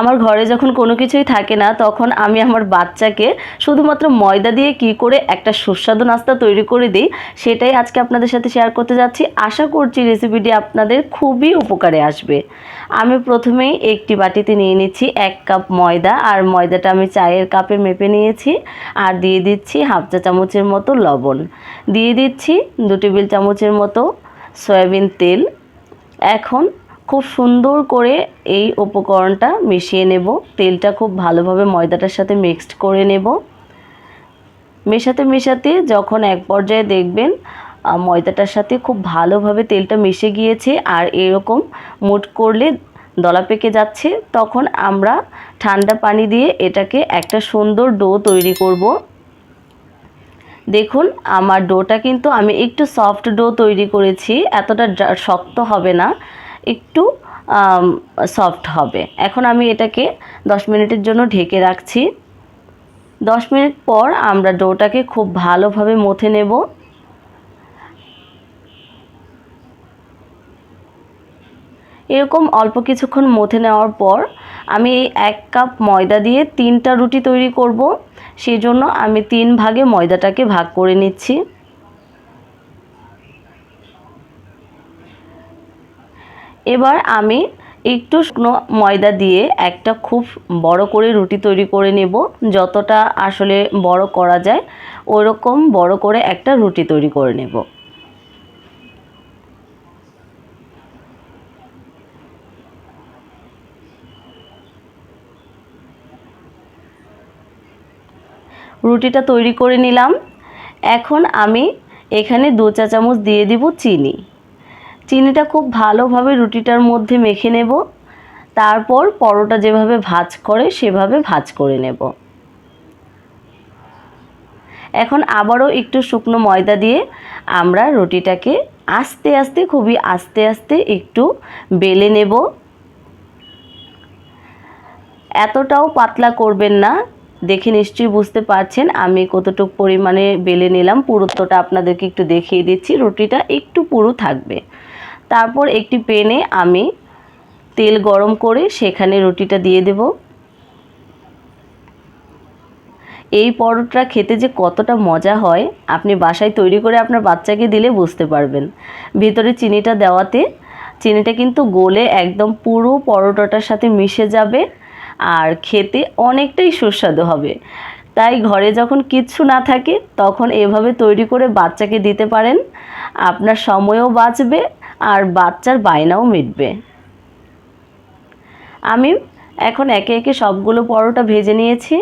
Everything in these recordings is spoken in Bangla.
আমার ঘরে যখন কোনো কিছুই থাকে না, তখন আমি আমার বাচ্চাকে শুধুমাত্র ময়দা দিয়ে কি করে একটা সুস্বাদু নাস্তা তৈরি করে দিই, সেটাই আজকে আপনাদের সাথে শেয়ার করতে যাচ্ছি। আশা করছি রেসিপিটি আপনাদের খুবই উপকারে আসবে। আমি প্রথমেই একটি বাটিতে নিয়ে নিচ্ছি এক কাপ ময়দা, আর ময়দাটা আমি চায়ের কাপে মেপে নিয়েছি, আর দিয়ে দিচ্ছি হাফ চা চামচের মতো লবণ। দিয়ে দিচ্ছি দু টেবিল চামচের মতো সয়াবিন তেল। এখন খুব সুন্দর করে এই উপকরণটা মিশিয়ে নেব। তেলটা খুব ভালোভাবে ময়দাটার সাথে মিক্সড করে নেব। মেশাতে মেশাতে যখন এক পর্যায়ে দেখবেন ময়দাটার সাথে খুব ভালোভাবে তেলটা মিশে গিয়েছে আর এরকম মুট করলে দলা পেকে যাচ্ছে, তখন আমরা ঠান্ডা পানি দিয়ে এটাকে একটা সুন্দর ডো তৈরি করব। দেখুন, আমার ডোটা কিন্তু আমি একটু সফট ডো তৈরি করেছি, এতটা শক্ত হবে না। একটু সফট হবে। এখন আমি এটাকে দশ মিনিটের জন্য ঢেকে রাখছি। দশ মিনিট পর আমরা ডোটাকে খুব ভালোভাবে মথে নেব। এরকম অল্প কিছুক্ষণ মথে নেওয়ার পর আমি এই এক কাপ ময়দা দিয়ে তিনটা রুটি তৈরি করব। সেই জন্য আমি তিন ভাগে ময়দাটাকে ভাগ করে নিচ্ছি। এবার আমি একটু শুকনো ময়দা দিয়ে একটা খুব বড় করে রুটি তৈরি করে নেব, যতটা আসলে বড় করা যায়, ওরকম বড় করে একটা রুটি তৈরি করে নেব। রুটিটা তৈরি করে নিলাম। এখন আমি এখানে দু চা চামচ দিয়ে দিব চিনি। চিনিটা খুব ভালোভাবে রুটিটার মধ্যে মেখে নেব। তারপর পরোটা যেভাবে ভাজ করে সেভাবে ভাজ করে নেব। এখন আবারও একটু শুকনো ময়দা দিয়ে আমরা রুটিটাকে আস্তে আস্তে, খুবই আস্তে আস্তে একটু বেলে নেব। এতটাও পাতলা করবেন না, দেখে নিশ্চয়ই বুঝতে পারছেন আমি কতটুকু পরিমাণে বেলে নিলাম। পুরুত্বটা আপনাদেরকে একটু দেখিয়ে দিচ্ছি, রুটিটা একটু পুরু থাকবে। তারপর একটি পেনে আমি তেল গরম করে সেখানে রুটিটা দিয়ে দেব। এই পরোটা খেতে যে কতটা মজা হয়, আপনি বাসায় তৈরি করে আপনার বাচ্চাকে দিলে বুঝতে পারবেন। ভিতরে চিনিটা দেওয়াতে, চিনিটা কিন্তু গলে একদম পুরো পরোটাটার সাথে মিশে যাবে আর খেতে অনেকটাই সুস্বাদু হবে। তাই ঘরে যখন কিচ্ছু না থাকে, তখন এভাবে তৈরি করে বাচ্চাকে দিতে পারেন। আপনার সময়ও বাঁচবে আর বাচ্চার বায়নাও মিটবে। আমি এখন একে একে সবগুলো পরোটা ভেজে নিয়েছি।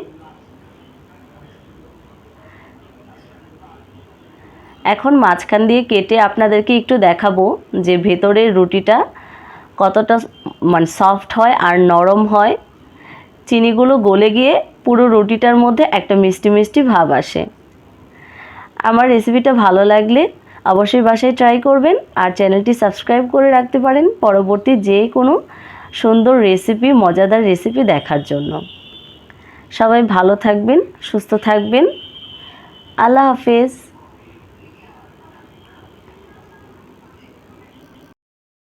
এখন মাঝখান দিয়ে কেটে আপনাদেরকে একটু দেখাবো যে ভেতরের রুটিটা কতটা মানে সফট হয় আর নরম হয়। চিনিগুলো গলে গিয়ে পুরো রুটিটার মধ্যে একটা মিষ্টি মিষ্টি ভাব আসে। আমার রেসিপিটা ভালো লাগলে অবশ্যই বাসায় ট্রাই করবেন আর চ্যানেলটি সাবস্ক্রাইব করে রাখতে পারেন পরবর্তী যে কোনো সুন্দর রেসিপি মজাদার রেসিপি দেখার জন্য। সবাই ভালো থাকবেন, সুস্থ থাকবেন। আল্লাহ হাফেজ।